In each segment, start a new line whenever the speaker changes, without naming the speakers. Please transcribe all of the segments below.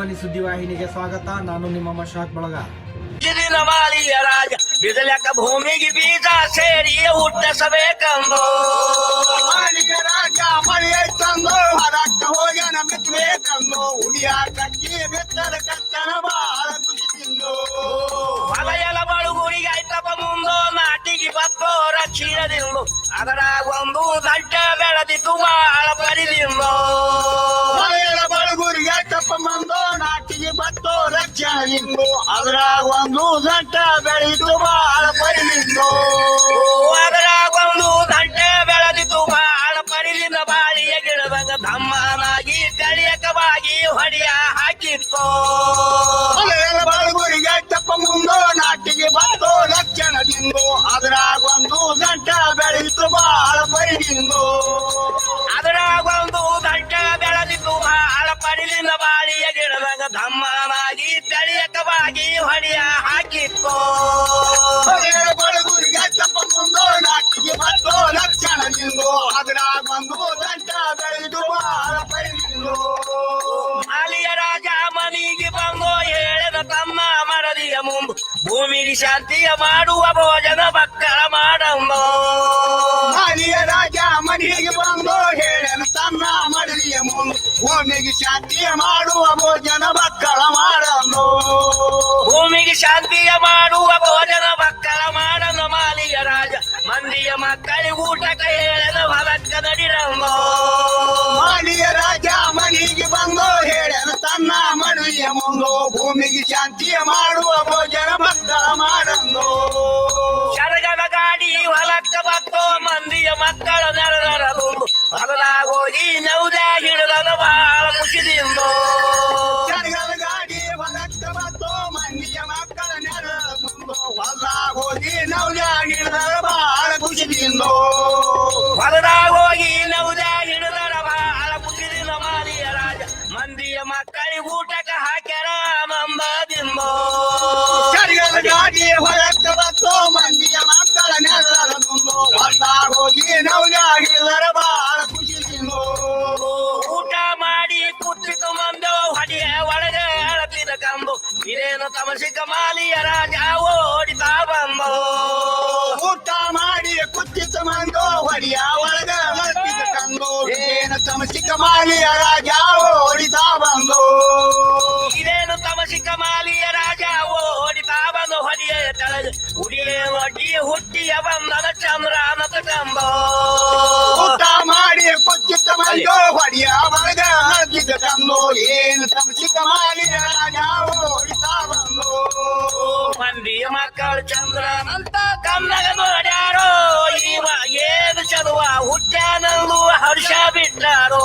ಧ್ವನಿ ಸುದ್ದಿವಾಹಿನಿಗೆ ಸ್ವಾಗತ ನಾನು ನಿಮ್ಮ ಮಶಾಕ್ ಬಳಗ
ಗಿರಿನ ಮಾಲಿಯ ರಾಜ ಬಿದಲಕ ಭೂಮಿಗೆ ಬೀಜ ಸೇರಿ ಹುಟ್ಟಿಸಬೇಕೆಂದು
ಮಾಲಿಕ ರಾಜ ಮಳೆ ತಂದು ಹೊರಕ್ಕ ಹೋಗ್ಯಾನ ಬಿತ್ತಬೇಕಂದು ಉಡಿಯ ಕಟ್ಟಿ ಬಿತ್ತದ ಕತ್ತನ ಬಾಳ ಖುಷಿ ತಿಂದು
ಮಲಯಲ ಬಳುಗುರಿಗೆ
ಬೆಳೀತು ಬಾಳ ಪರಿಲಿಂದು
ಅದರಾಗ ಒಂದು ದಡ್ಡ ಬೆಳೆದಿತ್ತು ಬಾಳ ಪರಿದಿಂದ ಬಾಳಿಯ ಗಿಡದಂಗ ಧಮ್ಮನಾಗಿ ಕಳಿಯಕವಾಗಿ ಹೊಡಿಯ ಹಾಕಿತ್ತು.
ಬಳುಗುರಿಗೆ ತಪ್ಪ ಮುಂದು ನಾಟಿಗೆ ಬತ್ತೋ ಲಕ್ಷಣದಿಂದ ಅದ್ರಾಗ ಒಂದು ಗಂಟ ಬೆಳೀತು ಬಾಳ ಪರಿಲಿಂದು
ಭೂಮಿಗೆ ಶಾಂತಿಯ ಮಾಡುವ ಭೋಜನ ಮಕ್ಕಳ ಮಾಡಂಬೋ
ಮಾಲಿಯ ರಾಜ ಮನೆಗೆ ಬಂದು ಹೇಳನು ತನ್ನ ಮಡಲಿಯ ಮುಂದೆ ಭೂಮಿಗೆ ಶಾಂತಿಯ ಮಾಡುವ ಭೋಜನ ಮಕ್ಕಳ ಮಾಡಲು
ಭೂಮಿಗೆ ಶಾಂತಿಯ ಮಾಡುವ ಭೋಜನ ಮಕ್ಕಳ ಮಾಡನ ಮಾಲಿಯ ರಾಜ ಮಂದಿಯ ಮಕ್ಕಳಿಗೆ ಊಟಕ ಹೇಳದ ಹೊಲಕ್ಕ ನಡಿರಂಬೋ
ಮಾಲಿಯ ರಾಜ ಮನೆಗೆ ಬಂದು ಹೇಳನು ತನ್ನ ಮಡಲಿಯ ಮುಂದೆ ಭೂಮಿಗೆ ಶಾಂತಿಯ ಮಾಡುವ ಭೋಜನ ಮಕ್ಕಳ ಮಾಡಲು
ಶರಗದ ಗಾಡಿ ಹೊಲಕ್ಕ ಬತ್ತೋ ಮಂದಿಯ ಮಕ್ಕಳ ನೆರಳರದು ಖುಷಿದಿಂದ ಹೊಲದಾಗೋಗಿ ನೌದ ಹಿಡಿದರ ಬಾಳ ಖುಷಿದಿಂದ ಮಾರಿಯ ರಾಜ ಮಂದಿಯ ಮಕ್ಕಳಿಗೆ ಊಟಕ ಹಾಕ್ಯಾರ ಮಂಬ
ಬಿಂಬೋ ಗಾಡಿ ಹೊರಕ್ಕ ಬತ್ತು ಮಂದಿಯ ಮಕ್ಕಳ ನೆರ ಮುಂದು ಹೊಲ ಹೋಗಿ ನವ್ಯ ಹಿಡಿದ ಬಾಳ ಖುಷಿದಿಂದ
ಊಟ ಮಾಡಿ ಕುತ್ತಿತು ಮಂದು ಹೊಡಿಯ ಒಳಗೆ ಅಳಪಿದ ಕಂಬು ಇದೇನು ತಮಸಿಕ ಮಾಲಿಯ ರಾಜ ಓಡಿತಾ
ಮಾಡಿ ಕುಚ್ಚಿತ ಮಂದು ಹೊಡಿಯ ಒಳಗ ಮರ್ತಿದ ಏನು ತಮಸಿಕ ಮಾಲಿಯ ರಾಜ ಓಡಿತಾ ಬಂದು.
ಇದೇನು ತಮಸಿಕ ಮಾಲಿಯ ರಾಜ ಓಡಿತಾ ಬಂದು ಹೊಡಿಯ ತಳಗ. ಉಡಿಯ ಒಡ್ಡಿ ಹುಟ್ಟಿಯ ಬಂದನ ಚಂದ್ರಾನತ ಕಂಬೋ.
ಊಟ ಮಾಡಿ ಕುಚ್ಚಿತ ಮಲ್ಯೋ ಹೊಡಿಯ ಒಳಗ ಮರ್ತಿದ ಕಂದು ಏನು ತಮಸಿಕ ಮಾಲಿಯ ರಾಜ ಓಡಿತಾ ಬಂದು.
ಮಂದಿಯ ಮಕ್ಕಳು ಚಂದ್ರನಂತ ಕನ್ನಗ ನೋಡ್ಯಾರೋ ಇವ ಏನು ಚದುವ ಹುಟ್ಟಾನಲ್ಲೂ ಹರ್ಷ ಬಿಟ್ಟಾರೋ?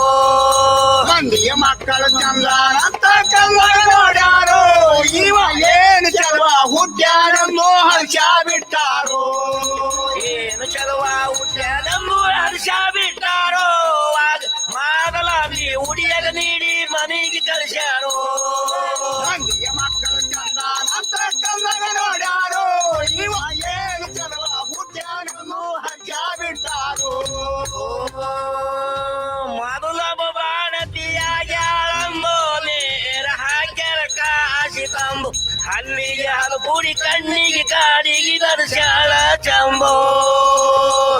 ಮಂದಿಯ ಮಕ್ಕಳ ಚಂದ್ರನಂತ ಕಲ್ಲ ನೋಡ್ಯಾರೋ? ಇವ ಏನು ಚಲುವ? ಹುಟ್ಟ್ಯಾನಂದು ಹರ್ಷ
ಹಲಪುಡಿ ಕಣ್ಣಿಗೆ ಕಾಡಿಗೆ ದರ್ಶಾಳ ಚಂಬೋ.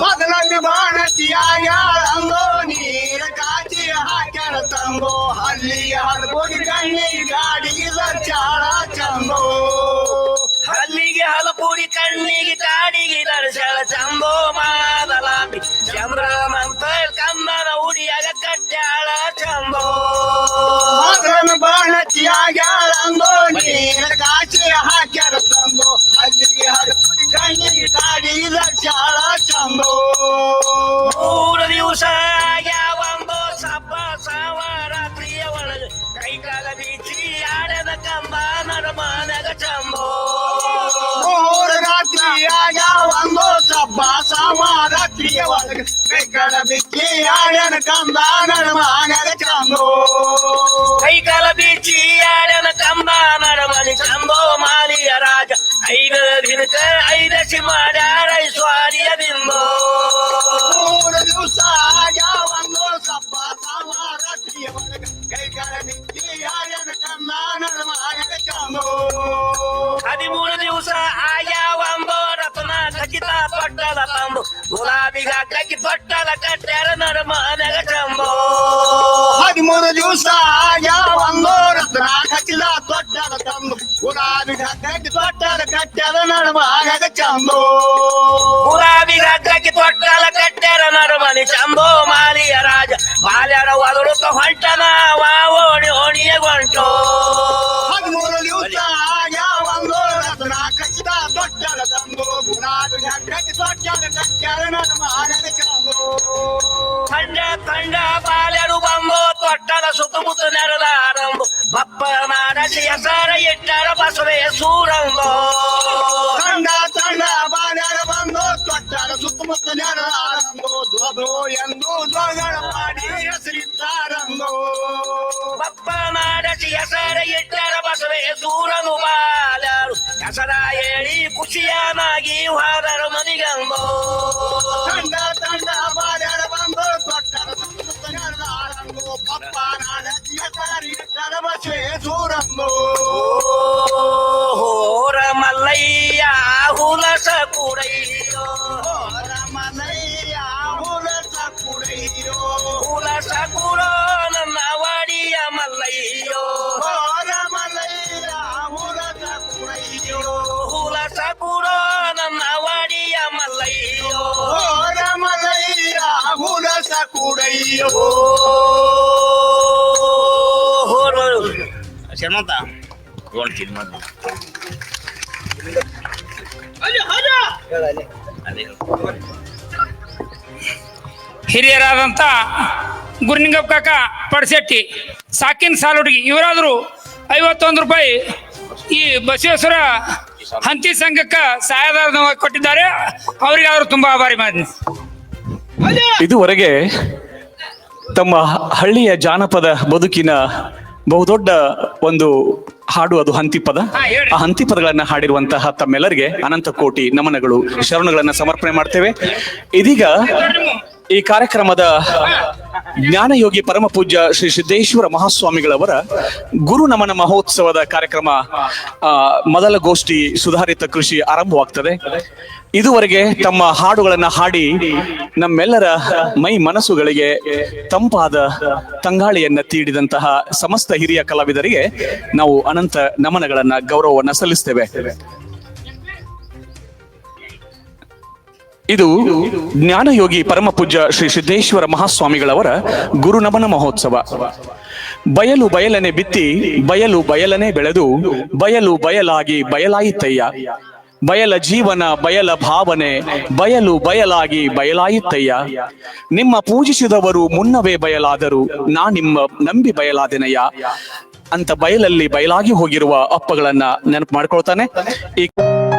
ಮೊದಲಲ್ಲಿ ಬಾಣತಿಯಾಗ್ಯಾಳಂದೋ ನೀರ ಕಾಚಿಯ ಹಾಕ್ಯಾರ ತಂಗೋ ಹಲ್ಲಿಯ ಹಲ್ಬೋಗಿ
ಕಣ್ಣಿಗೆ ಕಾಡಿಗೆ ದರ್ಶಾಳ ಚಂಬೋ.
ಹಲ್ಲಿಗೆ ಹಲಪುಡಿ ಕಣ್ಣಿಗೆ ಕಾಡಿಗೆ ದರ್ಶಾಳ ರಾತ್ರಿಯ ಒಳಗೆ ಬೆಕ್ಕಡ ಬಿಕ್ಕಿ ಆಡನ ಕಂದ ನಡಮಾನಗ ಚಂದೋ.
ಕೈಕಾಲ ಬೀಚಿ ಆಡದ ಕಂಬ ಚಂಬೋ ಮಾಲಿಯ ರಾಜ ಐದ ದಿನಕ ಐದಸಿ ಮಾಡ್ಯಾರ ಸ್ವಾರಿಯ ಬಿಂಬೋ.
ಮೂರು ದಿವಸ
గడ్డకి తొట్టాల కట్టాల నడుమ ఆగక చంబో గులాబీ గడ్డకి తొట్టాల
కట్టాల నడుమని చంబో మాలియ రాజ బాల్యాడ వదులుతో హంటన వావోడి ఓణియ గొంటో హద్మూరు లియుతా
యా వందోల రత్న కచ్చిత బంబో తొట్టాల సుతుముతు నెరల ఆరంభ బప్ప నాడసియ ಬಸವೇ ಸೂರಂಬೋ
ತಂಡ ತಂಡ ಬಾಲ್ಯರ ಬಂದು ತೊಟ್ಟದ ಸುತ್ತಮುತ್ತ ನೆರಳಾರಂದು ದ್ವದು ಎಂದು ದ್ವಗಳ ಮಾಡಿ ಹೆಸರಿದ್ದಾರಂದು
ಬಪ್ಪ ನಾಡಸಿ ಹೆಸರ ಇಟ್ಟರ ಬಸವೇ ಸೂರನು ಬಾಲ್ಯರು ಹೆಸರ ಹೇಳಿ ಖುಷಿಯನಾಗಿ ಹೋದರ ಮನಿಗಂಬೋ
ತಂಡ ತಂಡ ಬಾಲ್ಯರ ಬಂದು ತೊಟ್ಟದ ಸುತ್ತಮುತ್ತ ನೆರಳಾರಂದು ಪಪ್ಪ ನಾಡಜಿಯ ಕರಿಟ್ಟದ ಬಸವೇ ಸೂರಂದು
ಶರ್ಮಂತ. ಮೊದ್ಲು
ಹಿರಿಯರಾದಂಥ ಗುರುನಿಂಗಪ್ಪ ಕಾಕ ಪಡಸೆಟ್ಟಿ ಸಾಕಿನ ಸಾಲುಡುಗಿ ಇವರಾದರೂ ಐವತ್ತೊಂದು ರೂಪಾಯಿ ಈ ಬಸವೇಶ್ವರ ಹಂತಿ ಸಂಘಕ್ಕೆ ಸಹಾಯಧನ ಕೊಟ್ಟಿದ್ದಾರೆ. ಅವರಿಗಾದ್ರೂ ತುಂಬಾ ಆಭಾರಿ ಮಾಡಿ
ಇದುವರೆಗೆ ತಮ್ಮ ಹಳ್ಳಿಯ ಜಾನಪದ ಬದುಕಿನ ಬಹುದೊಡ್ಡ ಒಂದು ಹಾಡು ಅದು ಹಂತಿಪದ. ಆ ಹಂತಿಪದಗಳನ್ನ ಹಾಡಿರುವಂತಹ ತಮ್ಮೆಲ್ಲರಿಗೆ ಅನಂತ ಕೋಟಿ ನಮನಗಳು. ಶರಣಗಳನ್ನ ಸಮರ್ಪಣೆ ಮಾಡ್ತೇವೆ. ಇದೀಗ ಈ ಕಾರ್ಯಕ್ರಮದ ಜ್ಞಾನಯೋಗಿ ಪರಮ ಪೂಜ್ಯ ಶ್ರೀ ಸಿದ್ದೇಶ್ವರ ಮಹಾಸ್ವಾಮಿಗಳವರ ಗುರು ನಮನ ಮಹೋತ್ಸವದ ಕಾರ್ಯಕ್ರಮ ಮೊದಲ ಗೋಷ್ಠಿ ಸುಧಾರಿತ ಕೃಷಿ ಆರಂಭವಾಗ್ತದೆ. ಇದುವರೆಗೆ ತಮ್ಮ ಹಾಡುಗಳನ್ನ ಹಾಡಿ ನಮ್ಮೆಲ್ಲರ ಮೈ ಮನಸ್ಸುಗಳಿಗೆ ತಂಪಾದ ತಂಗಾಳಿಯನ್ನ ತೀಡಿದಂತಹ ಸಮಸ್ತ ಹಿರಿಯ ಕಲಾವಿದರಿಗೆ ನಾವು ಅನಂತ ನಮನಗಳನ್ನ, ಗೌರವವನ್ನ ಸಲ್ಲಿಸ್ತೇವೆ. ಇದು ಜ್ಞಾನಯೋಗಿ ಪರಮ ಪೂಜ್ಯ ಶ್ರೀ ಸಿದ್ದೇಶ್ವರ ಮಹಾಸ್ವಾಮಿಗಳವರ ಗುರುನಮನ ಮಹೋತ್ಸವ. ಬಯಲು ಬಯಲನೆ ಬಿತ್ತಿ, ಬಯಲು ಬಯಲನೆ ಬೆಳೆದು, ಬಯಲು ಬಯಲಾಗಿ ಬಯಲಾಯಿತಯ್ಯ. ಬಯಲ ಜೀವನ, ಬಯಲ ಭಾವನೆ, ಬಯಲು ಬಯಲಾಗಿ ಬಯಲಾಯಿತಯ್ಯ. ನಿಮ್ಮ ಪೂಜಿಸಿದವರು ಮುನ್ನವೇ ಬಯಲಾದರು, ನಾ ನಿಮ್ಮ ನಂಬಿ ಬಯಲಾದೆನಯ್ಯ. ಅಂತ ಬಯಲಲ್ಲಿ ಬಯಲಾಗಿ ಹೋಗಿರುವ ಅಪ್ಪಗಳನ್ನ ನೆನಪು ಮಾಡ್ಕೊಳ್ತಾನೆ. ಈ